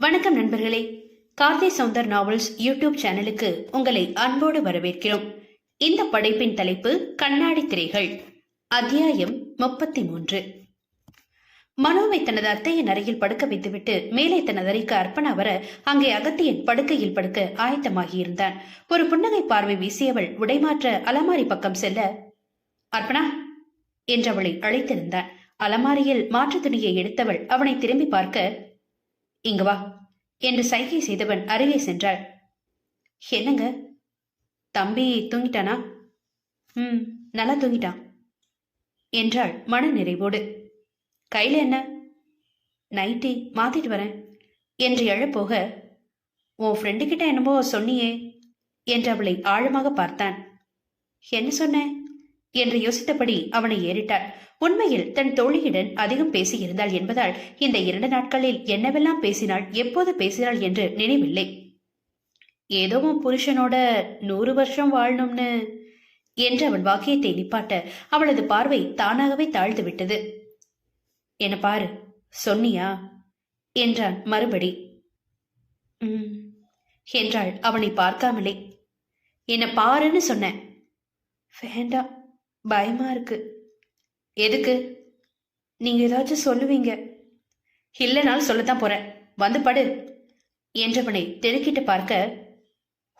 வணக்கம் நண்பர்களே. Karthi Soundar novels YouTube சேனலுக்கு உங்களை அன்போடு வரவேற்கிறோம். இந்த படைப்பின் தலைப்பு கண்ணாடி திரைகள். அத்தியாயம் முப்பத்தி மூன்று மனோவை தனது அத்தையின் அறையில் படுக்க வைத்துவிட்டு மேலே தனது அறைக்கு அர்ப்பணா வர அங்கே அகத்தியன் படுக்கையில் படுக்க ஆயத்தமாகியிருந்தான். ஒரு புன்னகை பார்வை வீசியவள் உடைமாற்ற அலமாரி பக்கம் செல்ல அர்ப்பணா என்றவளை அழைத்திருந்தான். அலமாரியில் மாற்றுத் துணியை எடுத்தவள் அவனை திரும்பி பார்க்க இங்க வா என்று சைகை செய்தவன் அருகே சென்றாள். என்னங்க? தம்பி தூங்கிட்டானா? ம் நல்லா தூங்கிட்டான் என்றாள் மன நிறைவோடு. கையில என்ன? நைட்டி மாத்திட்டு வரேன் என்று எழப்போக உன் ஃப்ரெண்டு கிட்ட என்னமோ சொன்னியே என்று அவளை ஆழமாக பார்த்தான். என்ன சொன்னேன் என்று யோசித்தபடி அவனை ஏறிட்டாள். உண்மையில் தன் தோழியுடன் அதிகம் பேசியிருந்தாள் என்பதால் இந்த இரண்டு நாட்களில் என்னவெல்லாம் பேசினாள் எப்போது பேசினாள் என்று நினைவில்லை. ஏதோ உன் புருஷனோட நூறு வருஷம் வாழணும்னு என்று அவன் வாக்கியத்தை நிப்பாட்ட அவளது பார்வை தானாகவே தாழ்ந்து விட்டது. என்ன பாரு சொன்னியா? என்றான் மறுபடி. ம் என்றாள் அவனை பார்க்காமலே. என்ன பாருன்னு சொன்னேன் வேண்டாம் பயமா இருக்கு. எதுக்கு? நீங்க ஏதாச்சும் சொல்லுவீங்க. இல்லைனாலும் சொல்லத்தான் போறேன். வந்து படு. என்றவனை தெருக்கிட்டு பார்க்க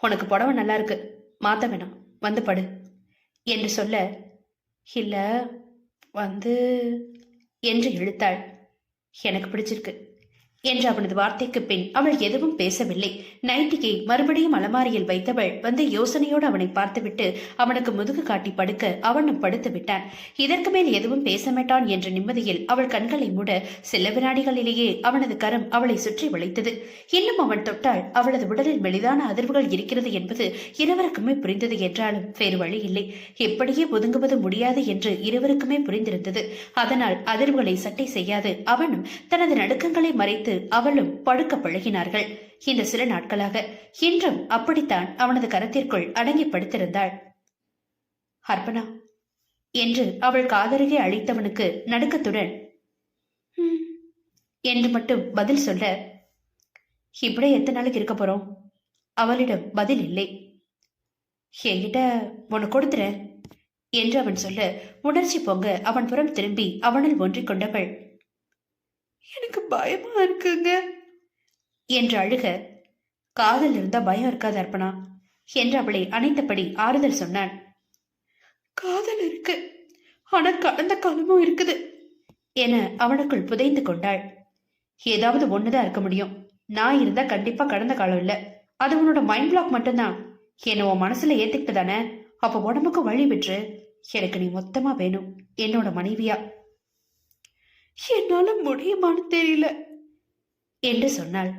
உனக்கு புடவை நல்லா இருக்கு. மாத்த வேணாம். வந்து படு. என்று சொல்ல இல்ல வந்து என்று இழுத்தாள். எனக்கு பிடிச்சிருக்கு. என்று அவனது வார்த்தைக்கு பின் அவள் எதுவும் பேசவில்லை. நைட்டியை மறுபடியும் அலமாரியில் வைத்தவள் வந்து யோசனையோடு அவனை பார்த்துவிட்டு அவனுக்கு முதுகு காட்டி படுக்க அவனும் படுத்து விட்டான். இதற்கு மேல் எதுவும் பேச மாட்டான் என்ற நிம்மதியில் அவள் கண்களை மூட சில வினாடிகளிலேயே அவனது கரம் அவளை சுற்றி வளைத்தது. இன்னும் அவன் தொட்டால் அவளது உடலில் மெலிதான அதிர்வுகள் இருக்கிறது என்பது இருவருக்குமே புரிந்தது என்றாலும் வேறு வழி இல்லை எப்படியே ஒதுங்குவது முடியாது என்று இருவருக்குமே புரிந்திருந்தது. அதனால் அதிர்வுகளை சட்டை செய்யாது. அவனும் தனது நடுக்கங்களை மறைத்து அவளும் படுக்க பழகினார்கள். இந்த சில நாட்களாக இன்றும் அப்படித்தான் அவனது கரத்திற்குள் அடங்கி படுத்திருந்தாள் அர்ப்பணா என்று அவள் காதருகே அழைத்தவனுக்கு நடுக்கத்துடன் என்று மட்டும் பதில் சொல்ல இப்படியே எத்தனை நாளைக்கு இருக்க போறோம்? அவளிடம் பதில் இல்லை. என்கிட்ட உனக்கு கொடுத்துறேன் என்று அவன் சொல்ல உணர்ச்சி பொங்க அவன் புறம் திரும்பி அவனில் ஒன்றிக் கொண்டவள் எனக்கு பயமா இருக்குங்க. என்று அழுக. காதல் இருந்தா பயம் இருக்காது அர்ப்பணா என்று அவளை அணைத்தபடி ஆறுதல் சொன்னான். காதல் இருக்கு. ஆனா கடந்த காலமும் இருக்குது. என அவனுக்குள் புதைந்து கொண்டாள். ஏதாவது ஒண்ணுதான் இருக்க முடியும். நான் இருந்தா கண்டிப்பா கடந்த காலம் இல்ல. அது உன்னோட மைண்ட் பிளாக் மட்டும்தான். என்ன உன் மனசுல ஏத்துக்கிட்டு தானே? அப்ப உடம்புக்கு வழி விட்டுரு. எனக்கு நீ மொத்தமா வேணும். என்னோட மனைவியா? என்னால முடியுமான்னு தெரியல. என்று சொன்னாள்.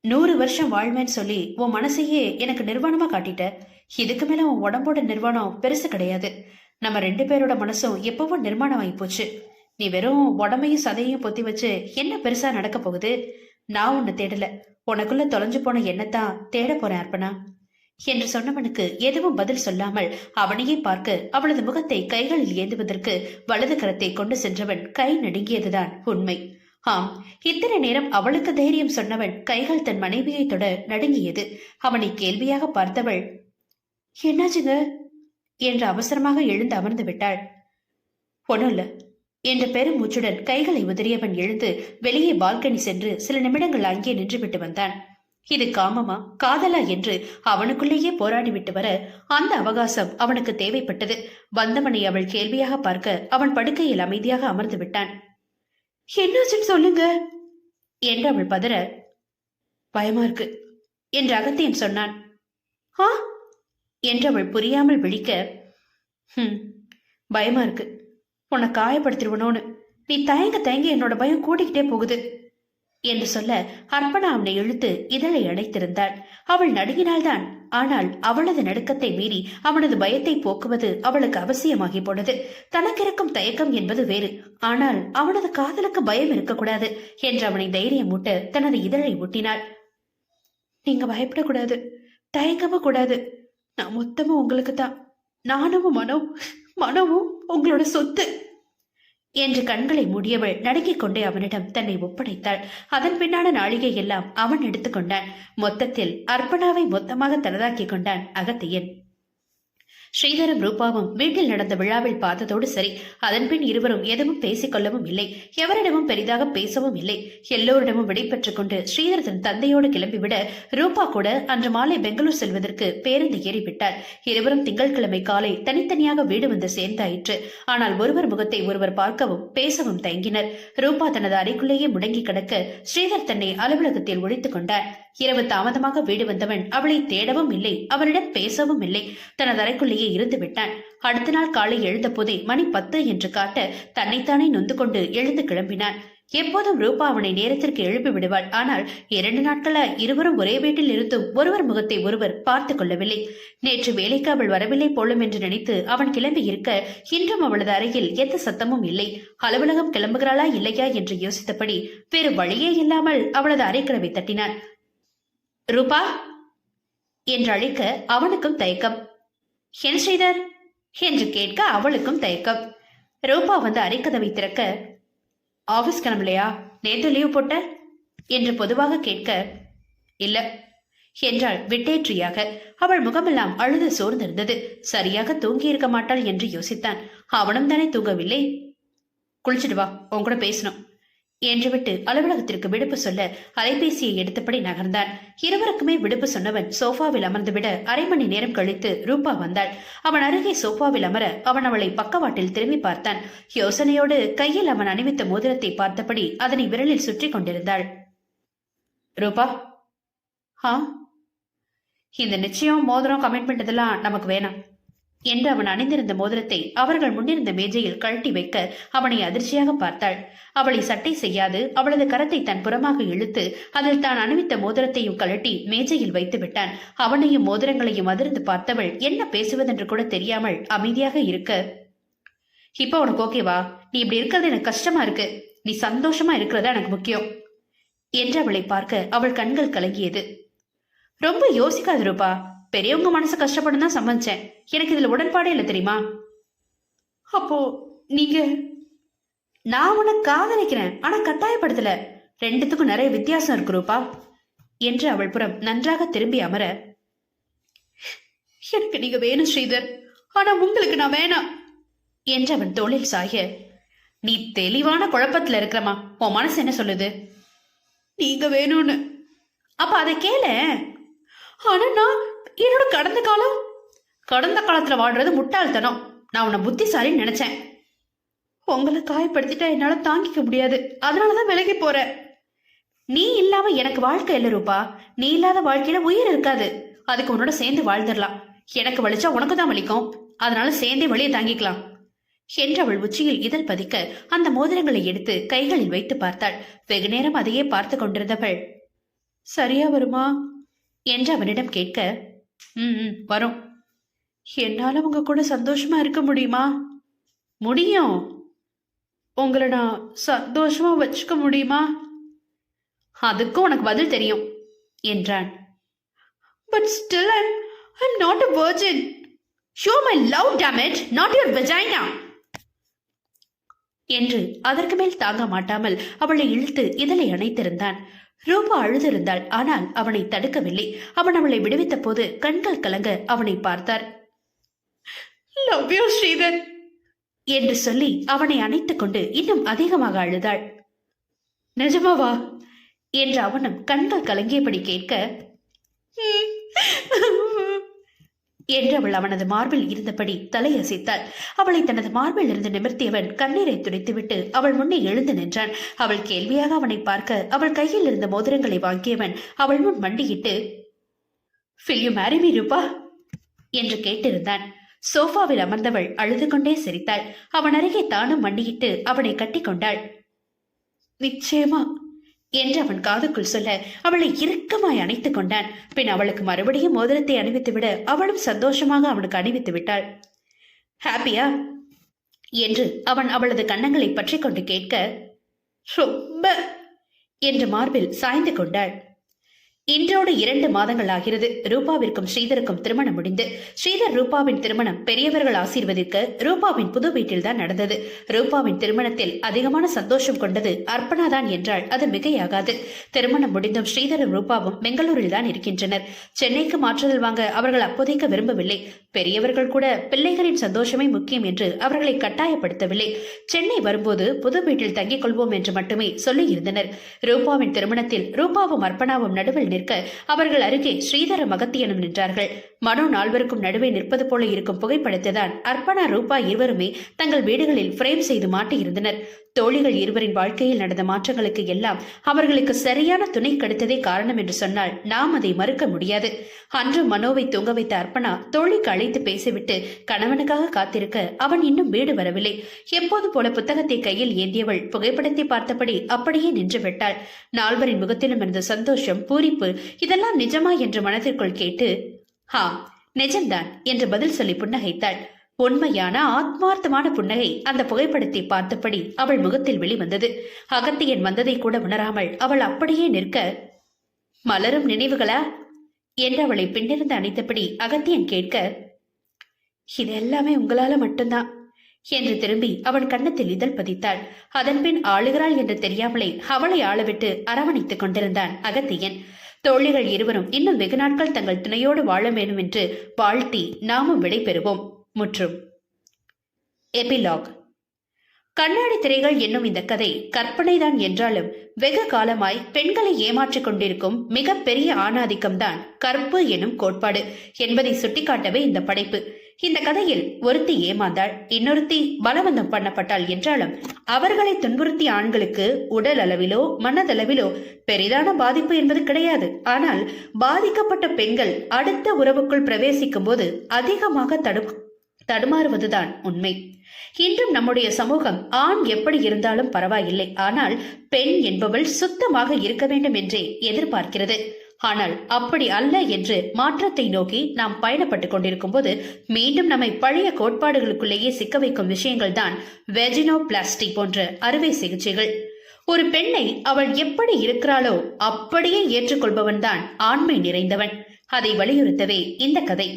நூறு வருஷம் வாழ்வேன்னு சொல்லி உன் மனசையே எனக்கு நிர்வாணமா காட்டிட்ட. இதுக்கு மேல உன் உடம்போட நிர்வாணம் பெருசு கிடையாது. நம்ம ரெண்டு பேரோட மனசும் எப்பவோ நிர்மாணம் ஆகி போச்சு. நீ வெறும் உடம்பையும் சதையும் பொத்தி வச்சு என்ன பெருசா நடக்க போகுது? நான் உன்னை தேடல. உனக்குள்ள தொலைஞ்சு போன என்னத்தான் தேட போறேன் அர்ப்பணா என்று சொன்னவனுக்கு எதுவும் பதில் சொல்லாமல் அவனையே பார்க்க அவளது முகத்தை கைகளில் ஏந்துவதற்கு வலது கரத்தை கொண்டு சென்றவன் கை நடுங்கியதுதான் உண்மை. ஆம் இத்தனை நேரம் அவளுக்கு தைரியம் சொன்னவன் கைகள் தன் மனைவியை தொட நடுங்கியது. அவனை கேள்வியாக பார்த்தவள் என்னாச்சுங்க? என்று அவசரமாக எழுந்து அமர்ந்து விட்டாள். ஒண்ணும் இல்ல என்ற பெருமூச்சுடன் கைகளை உதறியவன் எழுந்து வெளியே பால்கனி சென்று சில நிமிடங்கள் அங்கே நின்றுவிட்டு வந்தான். இது காமமா? காதலா என்று அவனுக்குள்ளேயே போராடிவிட்டு வர அந்த அவகாசம் அவனுக்கு தேவைப்பட்டது. வந்தவனை அவள் கேள்வியாக பார்க்க அவன் படுக்கையில் அமைதியாக அமர்ந்து விட்டான். என்னாச்சுன்னு சொல்லுங்க. என்று அவள் பதற பயமா இருக்கு என்று அகத்தியன் சொன்னான். ஆ? என்று அவள் புரியாமல் விழிக்க ஹம் பயமா இருக்கு. உன்னை காயப்படுத்திடுவனோன்னு. நீ தயங்க தயங்க என்னோட பயம் கூடிக்கிட்டே போகுது. என்று சொல்ல அர்ப்பணா அவனை இழுத்து இதழை அடைத்திருந்தாள் அவள் நடுங்கினால்தான். ஆனால் அவளது நடுக்கத்தை மீறி அவனது பயத்தை போக்குவது அவளுக்கு அவசியமாகி போனது. தனக்கிருக்கும் தயக்கம் என்பது வேறு. ஆனால் அவனது காதலுக்கு பயம் இருக்கக்கூடாது என்று அவனை தைரியம் மூட்ட தனது இதழை ஒட்டினாள் நீங்க பயப்படக்கூடாது. தயங்கவும் கூடாது. நான் மொத்தமும் உங்களுக்கு தான் நானும் மனோ மனமும் உங்களோட சொத்து. என்று கண்களை மூடியவள் நடுங்கிக் கொண்டே அவனிடம் தன்னை ஒப்படைத்தாள். அதன் பின்னான நாழிகை எல்லாம் அவன் எடுத்துக்கொண்டான் மொத்தத்தில் அர்ப்பணாவை மொத்தமாக தனதாக்கிக் கொண்டான் அகத்தியன். ஸ்ரீதரும் ரூபாவும் வீட்டில் நடந்த விழாவில் பார்த்ததோடு சரி. அதன்பின் இருவரும் எதுவும் பேசிக்கொள்ளவும் இல்லை. எவரிடமும் பெரிதாக பேசவும் இல்லை. எல்லோரிடமும் விடைபெற்றுக் கொண்டு ஸ்ரீதர் தன் தந்தையோடு கிளம்பிவிட ரூபா கூட அன்று மாலை பெங்களூர் செல்வதற்கு பேருந்து ஏறிவிட்டார். இருவரும் திங்கட்கிழமை காலை தனித்தனியாக வீடு வந்து சேர்ந்தாயிற்று. ஆனால் ஒருவர் முகத்தை ஒருவர் பார்க்கவும் பேசவும் தயங்கினர். ரூபா தனது அறைக்குள்ளேயே முடங்கி கிடக்க ஸ்ரீதர் தன்னை அலுவலகத்தில் ஒழித்துக் கொண்டார். இரவு தாமதமாக வீடு வந்தவன் அவளை தேடவும் இல்லை அவளிடம் பேசவும் இல்லை. தனது அறைக்குள்ளேயே இருந்து விட்டான். அடுத்த நாள் காலை எழுந்த போதே மணி பத்து என்று காட்ட தன்னைத்தானே நொந்து கொண்டு எழுந்து கிளம்பினான். எப்போதும் ரூபா அவனை நேரத்திற்கு எழுப்பி விடுவாள். ஆனால் இரண்டு நாட்களா இருவரும் ஒரே வீட்டில் இருந்தும் ஒருவர் முகத்தை ஒருவர் பார்த்து கொள்ளவில்லை. நேற்று வேலைக்கு அவள் வரவில்லை போலும் என்று நினைத்து அவன் கிளம்பி இருக்க இன்றும் அவளது அறையில் எந்த சத்தமும் இல்லை. அலுவலகம் கிளம்புகிறாளா இல்லையா? என்று யோசித்தபடி வேறு வழியே இல்லாமல் அவளது அறைக்கதவை தட்டினான். ரூபா என்று அழைக்க அவனுக்கும் தயக்கம். என் ஸ்ரீதர் என்று கேட்க அவளுக்கும் தயக்கம். ரூபா வந்து அரைக்கதவை திறக்க ஆபீஸ் கிளம்பலையா? நேத்து லீவ் போட்ட? என்று பொதுவாக கேட்க இல்ல என்றாள் விட்டேற்றியாக. அவள் முகமெல்லாம் அழுது சோர்ந்திருந்தது. சரியாக தூங்கி இருக்க மாட்டாள் என்று யோசித்தான். அவனும் தானே தூங்கவில்லை? குளிச்சிட்டு வா உன் கூட பேசணும். என்றுவிட்டு அலுவலகத்திற்கு விடுப்பு சொல்ல அலைபேசியை எடுத்தபடி நகர்ந்தான். இருவருக்குமே விடுப்பு சொன்னவன் சோஃபாவில் அமர்ந்துவிட அரை மணி நேரம் கழித்து ரூபா வந்தாள். அவன் அருகே சோஃபாவில் அமர அவன் அவளை பக்கவாட்டில் திரும்பி பார்த்தான். யோசனையோடு கையில் அவன் அணிவித்த மோதிரத்தை பார்த்தபடி அதனை விரலில் சுற்றி கொண்டிருந்தாள். ரூபா? ஆ? இந்த நிச்சயம் மோதிரம் கமிட்மெண்ட் இதெல்லாம் நமக்கு வேணாம். என்று அவன் அணிந்திருந்த மோதிரத்தை அவர்கள் முன்னிருந்த மேஜையில் கழட்டி வைக்க அவனை அதிர்ச்சியாக பார்த்தாள். அவளை சட்டை செய்யாது அவளது கரத்தை தன் புறமாக இழுத்து அதில் தான் அணிவித்த மோதிரத்தையும் கழட்டி மேஜையில் வைத்து விட்டான். அவனையும் மோதிரங்களையும் அதிர்ந்து பார்த்தவள் என்ன பேசுவதென்று கூட தெரியாமல் அமைதியாக இருக்க இப்போ உனக்கு ஓகேவா நீ இப்படி இருக்கிறது எனக்கு கஷ்டமா இருக்கு. நீ சந்தோஷமா இருக்கிறதா எனக்கு முக்கியம். என்று அவளை பார்க்க அவள் கண்கள் கலங்கியது. ரொம்ப யோசிக்காது ரூபா. பெரியவங்க மனசு கஷ்டப்படும் தான் சம்மதிச்சேன் எனக்கு இதுல உடன்பாடே இல்லை தெரியுமா? அப்போ நீங்க நான் உன்னை காதலிக்கிறேன் ஆனா கட்டாயப்படுத்தல. ரெண்டுத்துக்கும் நிறைய வித்தியாசம் இருக்கு ரூபா. என்று அவள் புறம் நன்றாக திரும்பி அமர எனக்கு நீங்க வேணும் ஸ்ரீதர். ஆனா உங்களுக்கு நான் வேணாம். என்று அவன் தோளில் சாய நீ தெளிவான குழப்பத்துல இருக்கிறமா? உன் மனசு என்ன சொல்லுது? நீங்க வேணும்னு. அப்ப அதை கேள. ஆனா நான் என்னோட கடந்த காலம்? கடந்த காலத்துல வாழ்றது முட்டாள்தனம். நான் உன்னை புத்திசாலின்னு நினைச்சேன். உங்களை காயப்படுத்திட்டா என்னால தாங்கிக்க முடியாது. அதனாலதான் விலகி போறேன் நீ இல்லாம எனக்கு வாழ்க்கை இல்ல ரூபா. நீ இல்லாத வாழ்க்கையில உயிர் இருக்காது. அதுக்கு உன்னோட சேர்ந்து வாழ்ந்துடலாம். எனக்கு வலிச்சா உனக்கு தான் வலிக்கும். அதனால சேர்ந்தே வழியை தாங்கிக்கலாம். என்று அவள் உச்சியில் இதழ் பதிக்க அந்த மோதிரங்களை எடுத்து கைகளில் வைத்து பார்த்தாள். வெகு நேரம் அதையே பார்த்து கொண்டிருந்தவள். சரியா வருமா? என்று அவனிடம் கேட்க ம் ம், வரும். என்னால உங்க கூட சந்தோஷமா இருக்க முடியுமா? முடியும். உங்களை நான் சந்தோஷமா வச்சுக்க முடியுமா? அதுக்கும் உனக்கு பதில் தெரியும் என்றான். But still I'm I'm not a virgin show my love damage not your vagina என்று அதற்கு மேல் தாங்க மாட்டாமல் அவளை இழுத்து இதழை அணைத்திருந்தான். ரூபா அழுதிருந்தாள். ஆனால் அவனை தடுக்கவில்லை. அவன் அவளை விடுவித்த போது கண்கள் கலங்க அவனை பார்த்தார். லவ் யூ ஸ்ரீதர் என்று சொல்லி அவனை அணைத்துக் கொண்டு இன்னும் அதிகமாக அழுதாள். நிஜமாவா என்று அவனும் கண்கள் கலங்கியபடி கேட்க என்று அவள் அவனது மார்பில் இருந்தபடி தலையசைத்தாள். அவளை தனது மார்பில் இருந்து நிமிர்த்தியவன் கண்ணீரை துடைத்துவிட்டு அவள் முன்னே எழுந்து நின்றான். அவள் கேள்வியாக அவனை பார்க்க அவள் கையில் இருந்த மோதிரங்களை வாங்கியவன் அவள் முன் மண்டியிட்டு ஃபில் you marry ரூபா? என்று கேட்டிருந்தான். சோஃபாவில் அமர்ந்தவள் அழுது கொண்டே சிரித்தாள். அவன் அருகே தானும் மண்டியிட்டு அவனை கட்டிக்கொண்டாள். நிச்சயமா என்று அவன் காதுக்குள் சொல்ல அவளை இறுக்கமாய் அணைத்துக் கொண்டான். பின் அவளுக்கு மறுபடியும் மோதிரத்தை அணிவித்துவிட அவளும் சந்தோஷமாக அவனுக்கு அணிவித்து விட்டாள். ஹாப்பியா? என்று அவன் அவளது கன்னங்களை பற்றி கொண்டு கேட்க ரொம்ப என்று மார்பில் சாய்ந்து கொண்டாள். இன்றோடு இரண்டு மாதங்கள் ஆகிறது ரூபாவிற்கும் ஸ்ரீதருக்கும் திருமணம் முடிந்து. ஸ்ரீதர் ரூபாவின் திருமணம் பெரியவர்கள் ஆசீர்வதிக்க ரூபாவின் புது வீட்டில்தான் நடந்தது. ரூபாவின் திருமணத்தில் அதிகமான சந்தோஷம் கொண்டது அர்ப்பணாதான் என்றால் அது மிகையாகாது. திருமணம் முடிந்தும் ஸ்ரீதரும் ரூபாவும் பெங்களூரில் தான் இருக்கின்றனர். சென்னைக்கு மாற்றுதல் வாங்க அவர்கள் அப்போதைக்கு விரும்பவில்லை. பெரியவர்கள் கூட பிள்ளைகளின் சந்தோஷமே முக்கியம் என்று அவர்களை கட்டாயப்படுத்தவில்லை. சென்னை வரும்போது புது வீட்டில் தங்கிக் கொள்வோம் என்று மட்டுமே சொல்லியிருந்தனர். ரூபாவின் திருமணத்தில் ரூபாவும் அர்ப்பணாவும் நடுவில் நிற்க அவர்கள் அருகே ஸ்ரீதர மகத்தியனும் நின்றார்கள். மனோ நால்வருக்கும் நடுவே நிற்பது போல இருக்கும் புகைப்படத்தை தான் அர்ப்பணா ரூபா இருவருமே தங்கள் வீடுகளில் பிரேம் செய்து மாட்டியிருந்தனர். தோழிகள் இருவரின் வாழ்க்கையில் நடந்த மாற்றங்களுக்கு எல்லாம் அவர்களுக்கு சரியான துணை கிடைத்ததே காரணம் என்று சொன்னால் நாம் அதை மறுக்க முடியாது. அன்று மனோவை தூங்க வைத்த அர்ப்பணா தோழிக்கு அழைத்து பேசிவிட்டு கணவனுக்காக காத்திருக்க அவன் இன்னும் வீடு வரவில்லை. எப்போது போல புத்தகத்தை கையில் ஏந்தியவள் புகைப்படத்தை பார்த்தபடி அப்படியே நின்று விட்டாள். நால்வரின் முகத்திலும் இருந்த சந்தோஷம் பூரிப்பு இதெல்லாம் நிஜமா என்று மனதிற்குள் கேட்டு ஹா நிஜம்தான் என்று பதில் சொல்லி புன்னகைத்தாள். உண்மையான ஆத்மார்த்தமான புன்னகை அந்த புகைப்படத்தை பார்த்தபடி அவள் முகத்தில் வெளிவந்தது அகத்தியன் வந்ததை கூட உணராமல் அவள் அப்படியே நிற்க மலரும் நினைவுகளா? என்று அவளை பின்னிருந்து அணைத்தபடி அகத்தியன் கேட்க இது எல்லாமே உங்களால மட்டும்தான் என்று திரும்பி அவன் கன்னத்தில் இதழ் பதித்தாள். அதன்பின் ஆளுகிறாள் என்று தெரியாமலே அவளை ஆளவிட்டு அரவணைத்துக் கொண்டிருந்தான் அகத்தியன். தோழிகள் இருவரும் இன்னும் வெகு நாட்கள் தங்கள் துணையோடு வாழ வேண்டும் என்று வாழ்த்தி நாமும் விடை பெறுவோம். முற்றும் எபிலாக். கண்ணாடி திரைகள் என்னும் இந்த கதை கற்பனைதான் என்றாலும் வெகு காலமாய் பெண்களை ஏமாற்றிக் கொண்டிருக்கும் மிகப்பெரிய ஆணாதிக்கம்தான் கற்பு எனும் கோட்பாடு என்பதை சுட்டிக்காட்டவே இந்த படைப்பு. இந்த கதையில் ஒருத்தி ஏமாந்தாள் இன்னொருத்தி பலவந்தம் பண்ணப்பட்டாள் என்றாலும் அவர்களை துன்புறுத்திய ஆண்களுக்கு உடல் அளவிலோ மனதளவிலோ பெரிதான பாதிப்பு என்பது கிடையாது. ஆனால் பாதிக்கப்பட்ட பெண்கள் அடுத்த உறவுக்குள் பிரவேசிக்கும் போது அதிகமாக தடு தடுமாறுவதுதான் உண்மை. இன்றும் நம்முடைய சமூகம் ஆண் எப்படி இருந்தாலும் பரவாயில்லை. ஆனால் பெண் என்பவள் சுத்தமாக இருக்க வேண்டும் என்றே எதிர்பார்க்கிறது. ஆனால் அப்படி அல்ல என்று மாற்றத்தை நோக்கி நாம் பயணப்பட்டுக் கொண்டிருக்கும் போது மீண்டும் நம்மை பழைய கோட்பாடுகளுக்குள்ளேயே சிக்க வைக்கும் விஷயங்கள் தான் வெஜினோ பிளாஸ்டிக் போன்ற அறுவை சிகிச்சைகள். ஒரு பெண்ணை அவள் எப்படி இருக்கிறாளோ அப்படியே ஏற்றுக்கொள்பவன் தான் ஆண்மை நிறைந்தவன். அதை வலியுறுத்தவே இந்த கதை.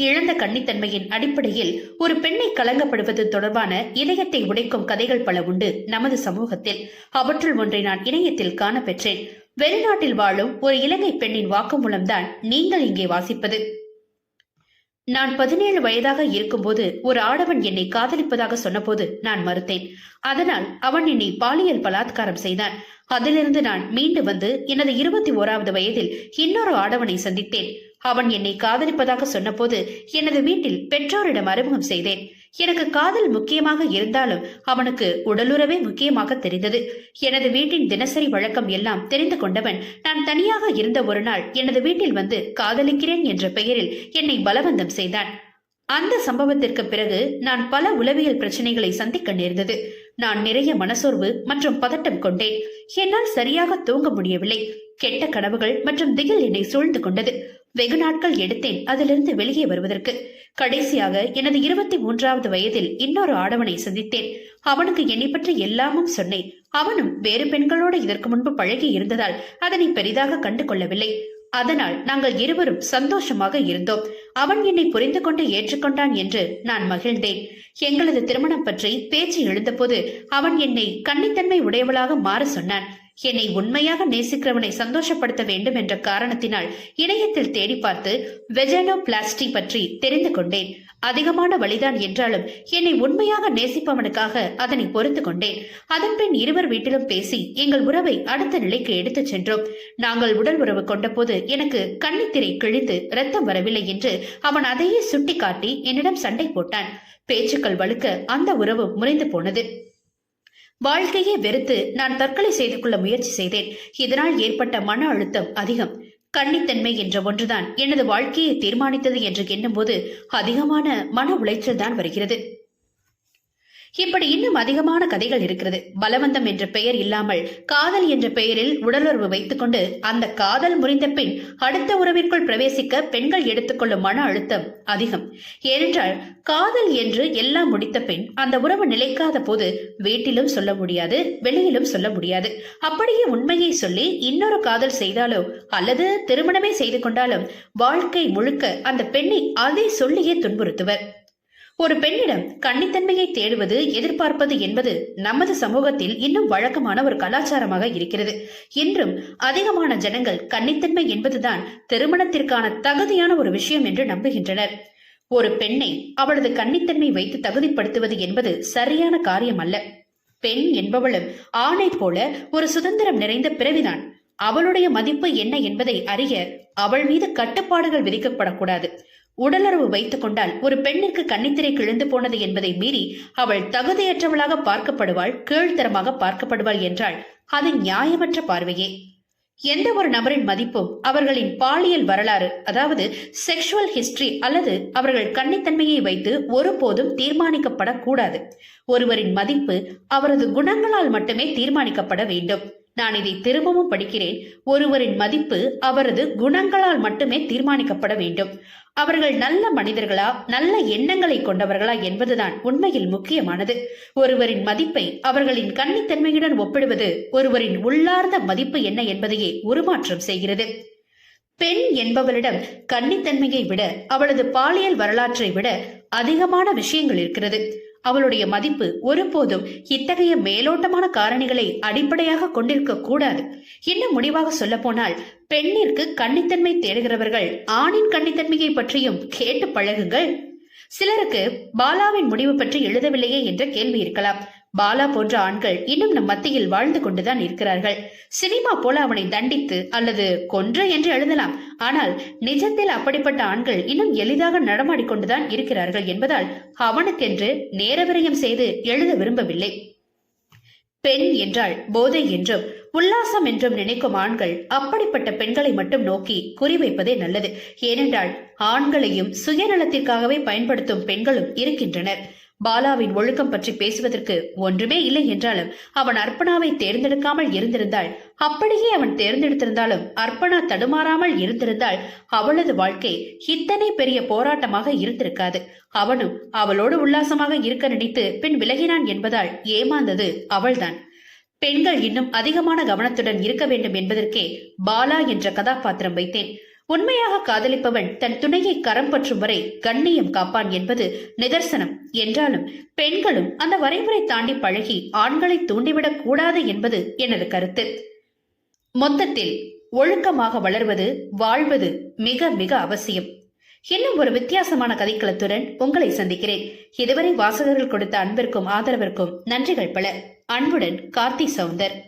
இழந்த கன்னித்தன்மையின் அடிப்படையில் ஒரு பெண்ணை கலங்கப்படுவது தொடர்பான இதயத்தை உடைக்கும் கதைகள் பல உண்டு நமது சமூகத்தில். அவற்றுள் ஒன்றை நான் இணையத்தில் காணப்பெற்றேன். வெளிநாட்டில் வாழும் ஒரு இலங்கை பெண்ணின் வாக்குமூலம்தான் நீங்கள் இங்கே வாசிப்பது. நான் பதினேழு வயதாக இருக்கும்போது ஒரு ஆடவன் என்னை காதலிப்பதாக சொன்னபோது நான் மறுத்தேன். அதனால் அவன் என்னை பாலியல் பலாத்காரம் செய்தான். அதிலிருந்து நான் மீண்டு வந்து எனது இருபத்தி ஓராவது வயதில் இன்னொரு ஆடவனை சந்தித்தேன். அவன் என்னை காதலிப்பதாக சொன்னபோது எனது வீட்டில் பெற்றோரிடம் அறிமுகம் செய்தேன். எனக்கு காதல் முக்கியமாக இருந்தாலும் அவனுக்கு உடலுறவே முக்கியமாக தெரிந்தது. எனது வீட்டின் தினசரி வழக்கம் எல்லாம் தெரிந்து கொண்டவன் நான் தனியாக இருந்த ஒரு நாள் எனது வீட்டில் வந்து காதலிக்கிறேன் என்ற பெயரில் என்னை பலவந்தம் செய்தான். அந்த சம்பவத்திற்கு பிறகு நான் பல உளவியல் பிரச்சனைகளை சந்திக்க நேர்ந்தது. நான் நிறைய மனசோர்வு மற்றும் பதட்டம் கொண்டேன். என்னால் சரியாக தூங்க முடியவில்லை. கெட்ட கனவுகள் மற்றும் திகில் என்னை சூழ்ந்து கொண்டது. வெகு நாட்கள் எடுத்தேன். அதிலிருந்து வெளியே வருவதற்கு. கடைசியாக எனது இருபத்தி மூன்றாவது வயதில் இன்னொரு ஆடவனை சந்தித்தேன். அவனுக்கு என்னை பற்றி எல்லாமும் சொன்னேன். அவனும் வேறு பெண்களோடு இதற்கு முன்பு பழகி இருந்ததால் அதனை பெரிதாக கண்டு கொள்ளவில்லை அதனால் நாங்கள் இருவரும் சந்தோஷமாக இருந்தோம். அவன் என்னை புரிந்து கொண்டு ஏற்றுக்கொண்டான் என்று நான் மகிழ்ந்தேன். எங்களது திருமணம் பற்றி பேச்சு எழுந்தபோது அவன் என்னை கன்னித்தன்மை உடையவளாக மாற சொன்னான். என்னை உண்மையாக நேசிக்கிறவனை சந்தோஷப்படுத்த வேண்டும் என்ற காரணத்தினால் இணையத்தில் தேடி பார்த்து வெஜனோ பிளாஸ்டி பற்றி தெரிந்து கொண்டேன். அதிகமான வழிதான் என்றாலும் என்னை உண்மையாக நேசிப்பவனுக்காக அதனை பொறுத்து கொண்டேன். அதன்பின் இருவர் வீட்டிலும் பேசி எங்கள் உறவை அடுத்த நிலைக்கு எடுத்துச் சென்றோம். நாங்கள் உடல் உறவு கொண்டபோது எனக்கு கண்ணித்திரை கிழிந்து ரத்தம் வரவில்லை என்று அவன் அதையே சுட்டிக்காட்டி என்னிடம் சண்டை போட்டான். பேச்சுக்கள் வலுக்க அந்த உறவு முறைந்து போனது. வாழ்க்கையை வெறுத்து நான் தற்கொலை செய்து கொள்ள முயற்சி செய்தேன். இதனால் ஏற்பட்ட மன அழுத்தம் அதிகம். கன்னித்தன்மை என்ற ஒன்றுதான் எனது வாழ்க்கையை தீர்மானித்தது என்று எண்ணும்போது அதிகமான மன உளைச்சல் தான் வருகிறது. இப்படி இன்னும் அதிகமான கதைகள் இருக்கிறது. பலவந்தம் என்ற பெயர் இல்லாமல் காதல் என்ற பெயரில் உடலுறவு வைத்துக்கொண்டு அந்த காதல் முறிந்த பின் அடுத்த உறவிற்குள் பிரவேசிக்க பெண்கள் எடுத்துக்கொள்ளும் மன அழுத்தம் அதிகம். ஏனென்றால் காதல் என்று எல்லாம் முடித்த பின் அந்த உறவு நிலைக்காத போது வீட்டிலும் சொல்ல முடியாது வெளியிலும் சொல்ல முடியாது. அப்படியே உண்மையை சொல்லி இன்னொரு காதல் செய்தாலோ அல்லது திருமணமே செய்து கொண்டாலும் வாழ்க்கை முழுக்க அந்த பெண்ணை அதை சொல்லியே துன்புறுத்துவர். ஒரு பெண்ணிடம் கன்னித்தன்மையை தேடுவது எதிர்பார்ப்பது என்பது நமது சமூகத்தில் இன்னும் வழக்கமான ஒரு கலாச்சாரமாக இருக்கிறது. இன்றும் அதிகமான ஜனங்கள் கன்னித்தன்மை என்பதுதான் திருமணத்திற்கான தகுதியான ஒரு விஷயம் என்று நம்புகின்றனர். ஒரு பெண்ணை அவளது கன்னித்தன்மை வைத்து தகுதிப்படுத்துவது என்பது சரியான காரியம் அல்ல. பெண் என்பவளும் ஆணை போல ஒரு சுதந்திரம் நிறைந்த பிறவிதான். அவளுடைய மதிப்பு என்ன என்பதை அறிய அவள் மீது கட்டுப்பாடுகள் விதிக்கப்படக்கூடாது. உடலுறவு வைத்துக் கொண்டால் ஒரு பெண்ணிற்கு கண்ணித்திரை கிழிந்து போனது என்பதை மீறி அவள் தகுதியற்றவளாக பார்க்கப்படுவாள் கீழ்த்தரமாக பார்க்கப்படுவாள் என்றால் அது நியாயமற்ற பார்வையே. எந்த ஒரு நபரின் மதிப்பும் அவர்களின் பாலியல் வரலாறு அதாவது செக்ஷுவல் ஹிஸ்டரி அல்லது அவர்கள் கன்னித்தன்மையை வைத்து ஒருபோதும் தீர்மானிக்கப்படக்கூடாது. ஒருவரின் மதிப்பு அவரது குணங்களால் மட்டுமே தீர்மானிக்கப்பட வேண்டும். நான் இதை திரும்பவும் படிக்கிறேன். ஒருவரின் மதிப்பு அவரது குணங்களால் மட்டுமே தீர்மானிக்கப்பட வேண்டும். அவர்கள் நல்ல மனிதர்களா நல்ல எண்ணங்களை கொண்டவர்களா என்பதுதான் உண்மையில் முக்கியமானது. ஒருவரின் மதிப்பை அவர்களின் கன்னித்தன்மையுடன் ஒப்பிடுவது ஒருவரின் உள்ளார்ந்த மதிப்பு என்ன என்பதையே உருமாற்றம் செய்கிறது. பெண் என்பவளிடம் கன்னித்தன்மையை விட அவளது பாலியல் வரலாற்றை விட அதிகமான விஷயங்கள் இருக்கிறது. அவளுடைய மதிப்பு ஒருபோதும் இத்தகைய மேலோட்டமான காரணிகளை அடிப்படையாக கொண்டிருக்க கூடாது. இன்னும் முடிவாக சொல்ல போனால் பெண்ணிற்கு கன்னித்தன்மை தேடுகிறவர்கள் ஆணின் கன்னித்தன்மையை பற்றியும் கேட்டு பழகுங்கள். சிலருக்கு பாலாவின் முடிவு பற்றி எழுதவில்லையே என்ற கேள்வி இருக்கலாம். பாலா போன்ற ஆண்கள் இன்னும் நம் மத்தியில் வாழ்ந்து கொண்டுதான் இருக்கிறார்கள். சினிமா போல அவனை தண்டித்து அல்லது கொன்ற என்று எழுதலாம். ஆனால் நிஜத்தில் அப்படிப்பட்ட ஆண்கள் இன்னும் எளிதாக நடமாடிக்கொண்டுதான் இருக்கிறார்கள் என்பதால் அவனுக்கென்று நேரவிரயம் செய்து எழுத விரும்பவில்லை. பெண் என்றால் போதை என்றும் உல்லாசம் என்றும் நினைக்கும் ஆண்கள் அப்படிப்பட்ட பெண்களை மட்டும் நோக்கி குறிவைப்பதே நல்லது. ஏனென்றால் ஆண்களையும் சுயநலத்திற்காகவே பயன்படுத்தும் பெண்களும் இருக்கின்றனர். பாலாவின் ஒழுக்கம் பற்றி பேசுவதற்கு ஒன்றுமே இல்லை என்றாலும் அவன் அர்ப்பணாவை தேர்ந்தெடுக்காமல் இருந்திருந்தால் அப்படியே அவன் தேர்ந்தெடுத்திருந்தாலும் அர்ப்பணா தடுமாறாமல் இருந்திருந்தால் அவளது வாழ்க்கை இத்தனை பெரிய போராட்டமாக இருந்திருக்காது. அவனும் அவளோடு உல்லாசமாக இருக்க நினைத்து பின் விலகினான் என்பதால் ஏமாந்தது அவள்தான். பெண்கள் இன்னும் அதிகமான கவனத்துடன் இருக்க வேண்டும் என்பதற்கே பாலா என்ற கதாபாத்திரம் வைத்தேன். உண்மையாக காதலிப்பவன் தன் துணையை கரம் பற்றும் வரை கண்ணியம் காப்பான் என்பது நிதர்சனம். என்றாலும் பெண்களும் அந்த வரைமுறை தாண்டி பழகி ஆண்களை தூண்டிவிடக் கூடாது என்பது எனது கருத்து. மொத்தத்தில் ஒழுக்கமாக வளர்வது வாழ்வது மிக மிக அவசியம். இன்னும் ஒரு வித்தியாசமான கதைக்களத்துடன் உங்களை சந்திக்கிறேன். இதுவரை வாசகர்கள் கொடுத்த அன்பிற்கும் ஆதரவிற்கும் நன்றிகள் பல. அன்புடன் கார்த்தி சவுந்தர்.